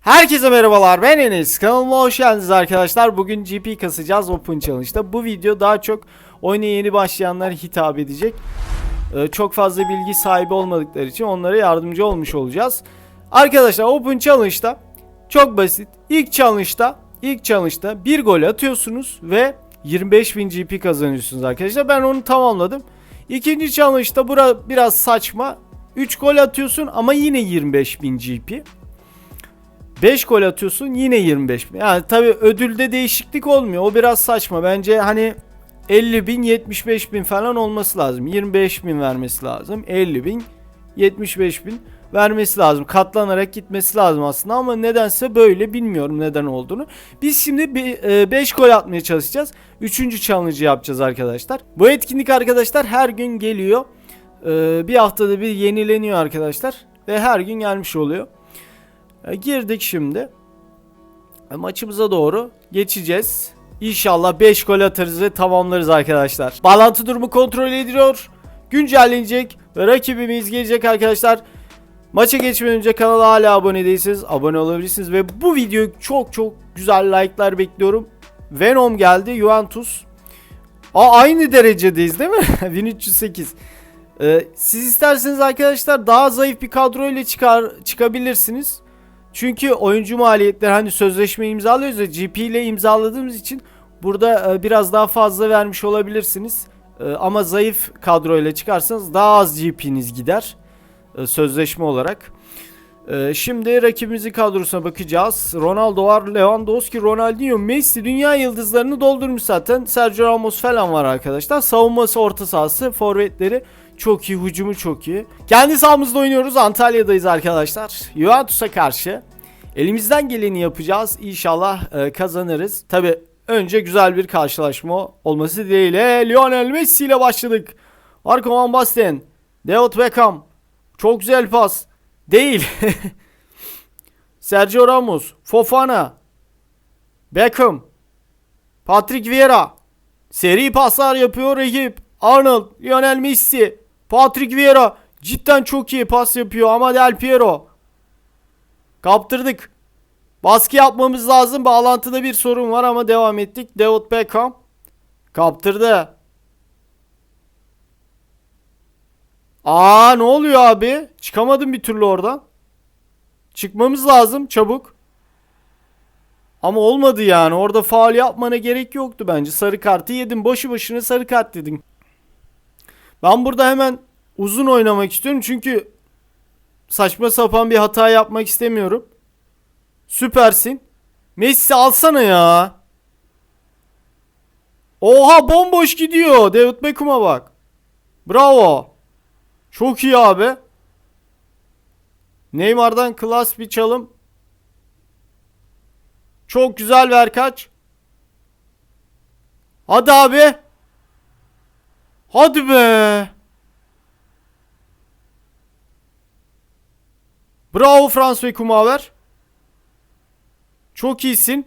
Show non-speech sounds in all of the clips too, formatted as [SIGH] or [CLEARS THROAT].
Herkese merhabalar ben Enes. Kanalıma hoş geldiniz arkadaşlar. Bugün GP kasacağız Open Challenge'da. Bu video daha çok oyuna yeni başlayanlara hitap edecek. Ee, çok fazla bilgi sahibi olmadıkları için onlara yardımcı olmuş olacağız. Arkadaşlar Open Challenge'da çok basit. İlk challenge'da ilk challenge'da bir gol atıyorsunuz ve 25.000 GP kazanıyorsunuz arkadaşlar. Ben onu tamamladım. İkinci challenge'da bura biraz saçma. 3 gol atıyorsun ama yine 25.000 GP 5 gol atıyorsun yine 25 bin. Yani tabi ödülde değişiklik olmuyor. O biraz saçma. Bence hani 50 bin 75 bin falan olması lazım. 25 bin vermesi lazım. 50 bin 75 bin vermesi lazım. Katlanarak gitmesi lazım aslında ama nedense böyle bilmiyorum neden olduğunu. Biz şimdi 5 gol atmaya çalışacağız. 3. challenge'ı yapacağız arkadaşlar. Bu etkinlik arkadaşlar her gün geliyor. Ee, bir haftada bir yenileniyor arkadaşlar. Ve her gün gelmiş oluyor. E, Girdik şimdi. E, Maçımıza doğru geçeceğiz. İnşallah 5 gol atarız ve tamamlarız arkadaşlar. Bağlantı durumu kontrol ediliyor. Güncellenecek ve rakibimiz gelecek arkadaşlar. Maça geçmeden önce kanala hala abone değilseniz abone olabilirsiniz ve bu videoyu çok çok güzel like'lar bekliyorum. Venom geldi, Juventus. Aa, aynı derecedeyiz değil mi? [LAUGHS] 1308. Ee, siz isterseniz arkadaşlar daha zayıf bir kadro ile çıkar çıkabilirsiniz. Çünkü oyuncu maliyetleri hani sözleşme imzalıyoruz ya GP ile imzaladığımız için burada e, biraz daha fazla vermiş olabilirsiniz. E, ama zayıf kadroyla çıkarsanız daha az GP'niz gider e, sözleşme olarak. Şimdi rakibimizin kadrosuna bakacağız. Ronaldo var, Lewandowski, Ronaldinho, Messi dünya yıldızlarını doldurmuş zaten. Sergio Ramos falan var arkadaşlar. Savunması, orta sahası, forvetleri çok iyi, hücumu çok iyi. Kendi sahamızda oynuyoruz. Antalya'dayız arkadaşlar. Juventus'a karşı. Elimizden geleni yapacağız. İnşallah e, kazanırız. Tabi önce güzel bir karşılaşma olması dileğiyle Lionel Messi ile başladık. Marco Van Basten, David Beckham. Çok güzel pas. Değil. [LAUGHS] Sergio Ramos, Fofana, Beckham, Patrick Vieira. Seri paslar yapıyor rakip. Arnold, Lionel Messi, Patrick Vieira cidden çok iyi pas yapıyor ama Del Piero. Kaptırdık. Baskı yapmamız lazım. Bağlantıda bir sorun var ama devam ettik. David Beckham kaptırdı. Aa ne oluyor abi? Çıkamadım bir türlü oradan. Çıkmamız lazım çabuk. Ama olmadı yani. Orada faal yapmana gerek yoktu bence. Sarı kartı yedim. Boşu boşuna sarı kart dedin. Ben burada hemen uzun oynamak istiyorum. Çünkü saçma sapan bir hata yapmak istemiyorum. Süpersin. Messi alsana ya. Oha bomboş gidiyor. David Beckham'a bak. Bravo. Çok iyi abi. Neymar'dan klas bir çalım. Çok güzel ver kaç. Hadi abi. Hadi be. Bravo Frans ve Kumaver. Çok iyisin.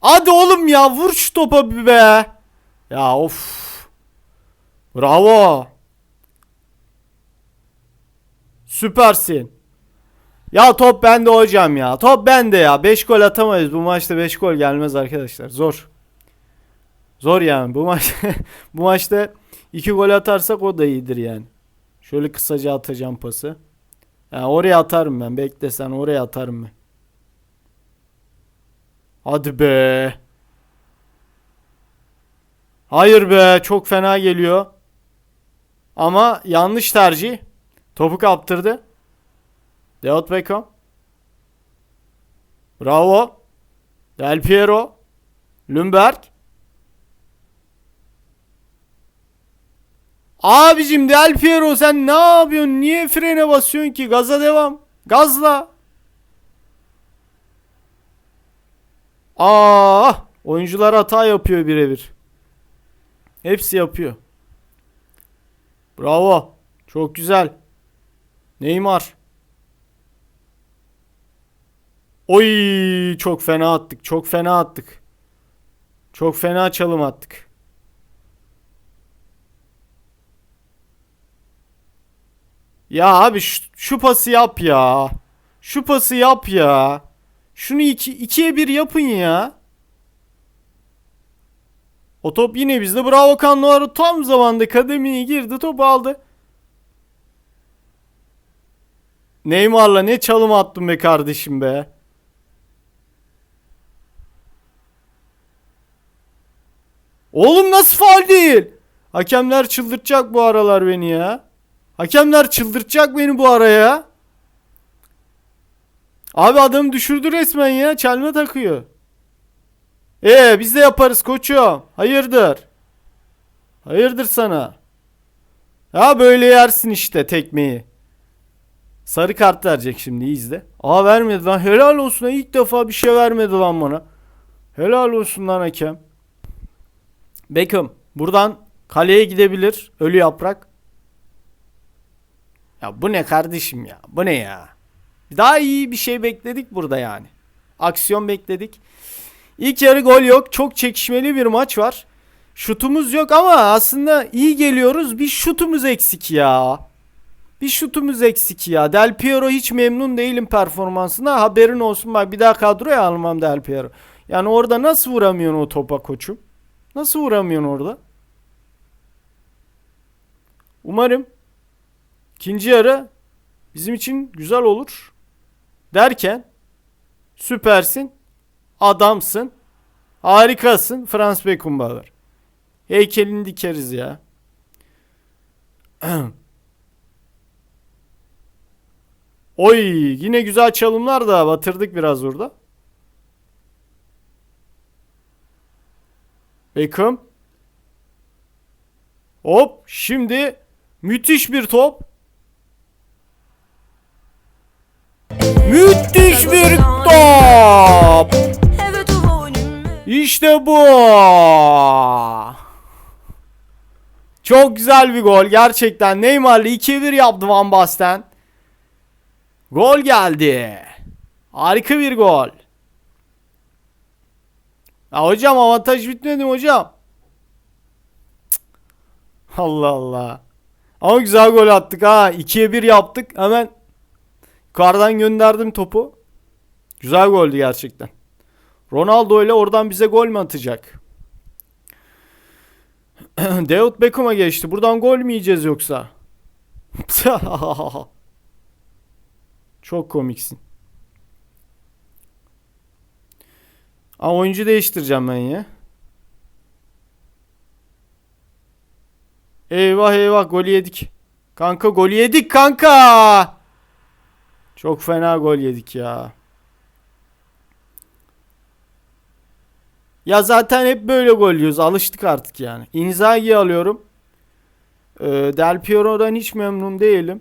Hadi oğlum ya vur şu topa bir be. Ya of. Bravo. Süpersin. Ya top bende hocam ya. Top bende ya. 5 gol atamayız. Bu maçta 5 gol gelmez arkadaşlar. Zor. Zor yani. Bu maç [LAUGHS] bu maçta 2 gol atarsak o da iyidir yani. Şöyle kısaca atacağım pası. Yani oraya atarım ben. Bekle sen oraya atarım ben. Hadi be. Hayır be. Çok fena geliyor. Ama yanlış tercih. Topu kaptırdı. David Beckham. Bravo. Del Piero. Lundberg. Abicim Del Piero sen ne yapıyorsun? Niye frene basıyorsun ki? Gaza devam. Gazla. Aa, oyuncular hata yapıyor birebir. Hepsi yapıyor. Bravo. Çok güzel. Neymar. Oy çok fena attık. Çok fena attık. Çok fena çalım attık. Ya abi şu, şu pası yap ya. Şu pası yap ya. Şunu iki, ikiye bir yapın ya. O top yine bizde. Bravo Cannavaro tam zamanda kademeye girdi. Topu aldı. Neymar'la ne çalım attın be kardeşim be. Oğlum nasıl faul değil? Hakemler çıldırtacak bu aralar beni ya. Hakemler çıldırtacak beni bu araya. Abi adamı düşürdü resmen ya. Çelme takıyor. Ee biz de yaparız koçum. Hayırdır? Hayırdır sana? Ya böyle yersin işte tekmeyi. Sarı kart verecek şimdi izle. Aa vermedi lan. Helal olsun. İlk defa bir şey vermedi lan bana. Helal olsun lan hakem. Beckham buradan kaleye gidebilir. Ölü yaprak. Ya bu ne kardeşim ya? Bu ne ya? Daha iyi bir şey bekledik burada yani. Aksiyon bekledik. İlk yarı gol yok. Çok çekişmeli bir maç var. Şutumuz yok ama aslında iyi geliyoruz. Bir şutumuz eksik ya. Bir şutumuz eksik ya. Del Piero hiç memnun değilim performansına. Haberin olsun bak bir daha kadroya almam Del Piero. Yani orada nasıl vuramıyorsun o topa koçum? Nasıl vuramıyorsun orada? Umarım ikinci yarı bizim için güzel olur. Derken süpersin, adamsın, harikasın Frans Beckenbauer. Heykelini dikeriz ya. [CLEARS THROAT] Oy yine güzel çalımlar da batırdık biraz orada. Beckham. Hop şimdi müthiş bir top. Müthiş bir top. İşte bu. Çok güzel bir gol gerçekten. Neymar'la 2-1 yaptı Van Basten. Gol geldi. Harika bir gol. Ya hocam avantaj bitmedi mi hocam? Cık. Allah Allah. Ama güzel gol attık ha. 2'ye 1 yaptık. Hemen yukarıdan gönderdim topu. Güzel goldü gerçekten. Ronaldo ile oradan bize gol mü atacak? [CLEARS THROAT] David Beckham'a geçti. Buradan gol mü yiyeceğiz yoksa? [LAUGHS] Çok komiksin. Aa, oyuncu değiştireceğim ben ya. Eyvah eyvah golü yedik. Kanka golü yedik kanka. Çok fena gol yedik ya. Ya zaten hep böyle gol yiyoruz. Alıştık artık yani. Inzaghi alıyorum. Ee, Del Piero'dan hiç memnun değilim.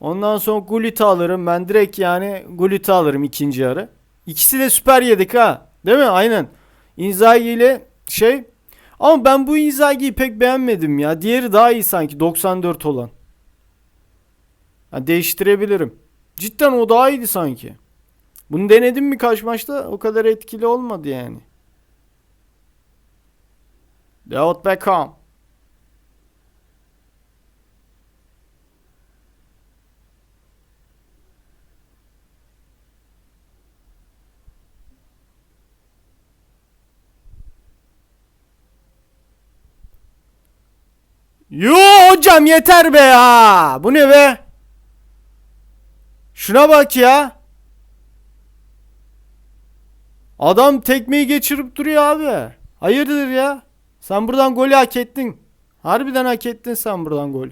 Ondan sonra Gullit'i alırım. Ben direkt yani Gullit'i alırım ikinci yarı. İkisi de süper yedik ha. Değil mi? Aynen. Inzaghi ile şey. Ama ben bu Inzaghi'yi pek beğenmedim ya. Diğeri daha iyi sanki 94 olan. Ha, değiştirebilirim. Cidden o daha iyiydi sanki. Bunu denedim mi kaç maçta? O kadar etkili olmadı yani. David Beckham. Yo hocam yeter be ya. Bu ne be? Şuna bak ya. Adam tekmeyi geçirip duruyor abi. Hayırdır ya? Sen buradan golü hak ettin. Harbiden hak ettin sen buradan gol.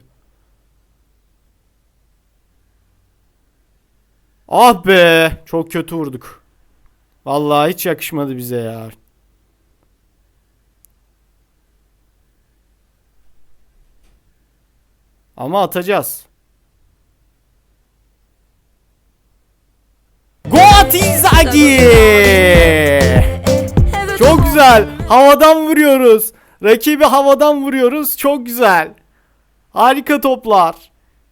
Ah be, çok kötü vurduk. Vallahi hiç yakışmadı bize ya. Ama atacağız. Evet Çok güzel. Havadan vuruyoruz. Rakibi havadan vuruyoruz. Çok güzel. Harika toplar.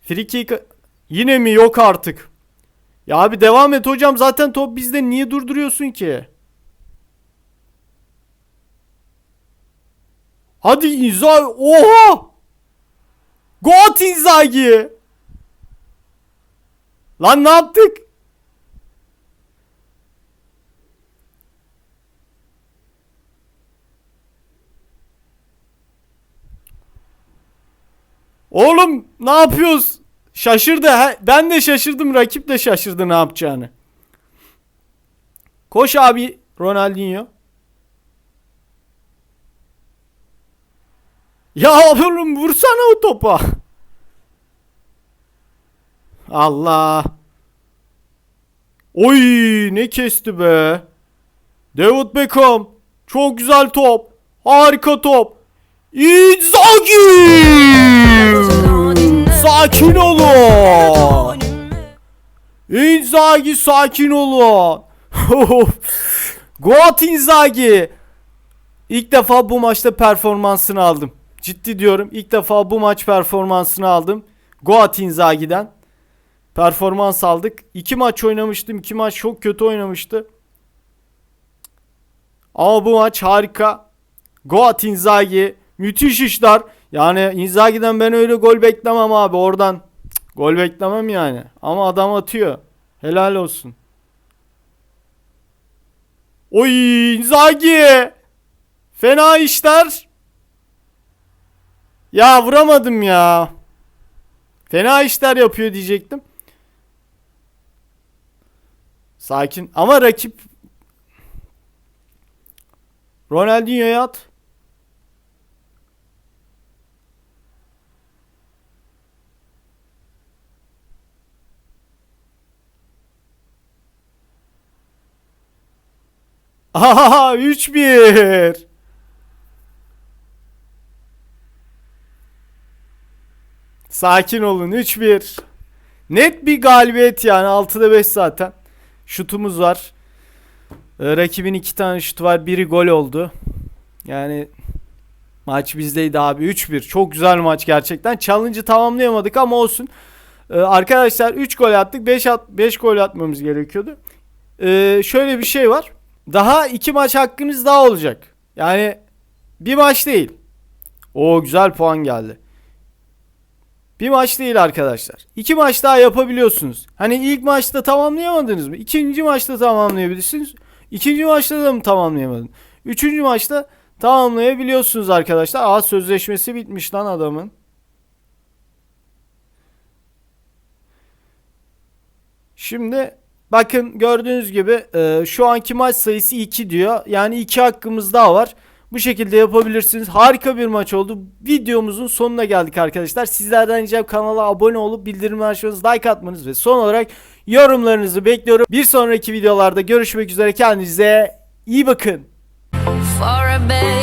Free kick yine mi yok artık. Ya abi devam et hocam. Zaten top bizde. Niye durduruyorsun ki? Hadi Inzaghi. Oha! Goat Inzaghi. Lan ne yaptık? Oğlum ne yapıyoruz? Şaşırdı. he- Ben de şaşırdım. Rakip de şaşırdı ne yapacağını. Koş abi Ronaldinho. Ya oğlum vursana o topa. Allah. Oy ne kesti be. David Beckham. Çok güzel top. Harika top. Inzaghi. Sakin olun. Inzaghi sakin olun. [LAUGHS] Goat Inzaghi. İlk defa bu maçta performansını aldım. Ciddi diyorum. İlk defa bu maç performansını aldım. Goat Inzaghi'den. Performans aldık. İki maç oynamıştım. İki maç çok kötü oynamıştı. Ama bu maç harika. Goat Inzaghi. Müthiş işler. Yani Inzaghi'den ben öyle gol beklemem abi. Oradan gol beklemem yani. Ama adam atıyor. Helal olsun. Oy Inzaghi. Fena işler. Ya vuramadım ya. Fena işler yapıyor diyecektim. Sakin ama rakip Ronaldinho'ya at. Aha 3-1. Sakin olun 3-1. Net bir galibiyet yani 6'da 5 zaten. Şutumuz var. Ee, rakibin iki tane şutu var. Biri gol oldu. Yani maç bizdeydi abi 3-1. Çok güzel maç gerçekten. Challenge'ı tamamlayamadık ama olsun. Ee, arkadaşlar 3 gol attık. 5 at 5 gol atmamız gerekiyordu. Ee, şöyle bir şey var. Daha iki maç hakkınız daha olacak. Yani bir maç değil. O güzel puan geldi. Bir maç değil arkadaşlar. İki maç daha yapabiliyorsunuz. Hani ilk maçta tamamlayamadınız mı? İkinci maçta tamamlayabilirsiniz. İkinci maçta da mı tamamlayamadın? Üçüncü maçta tamamlayabiliyorsunuz arkadaşlar. Aa sözleşmesi bitmiş lan adamın. Şimdi bakın gördüğünüz gibi e, şu anki maç sayısı 2 diyor. Yani 2 hakkımız daha var. Bu şekilde yapabilirsiniz. Harika bir maç oldu. Videomuzun sonuna geldik arkadaşlar. Sizlerden ricam kanala abone olup bildirimleri açmanız, like atmanız ve son olarak yorumlarınızı bekliyorum. Bir sonraki videolarda görüşmek üzere. Kendinize iyi bakın. For a better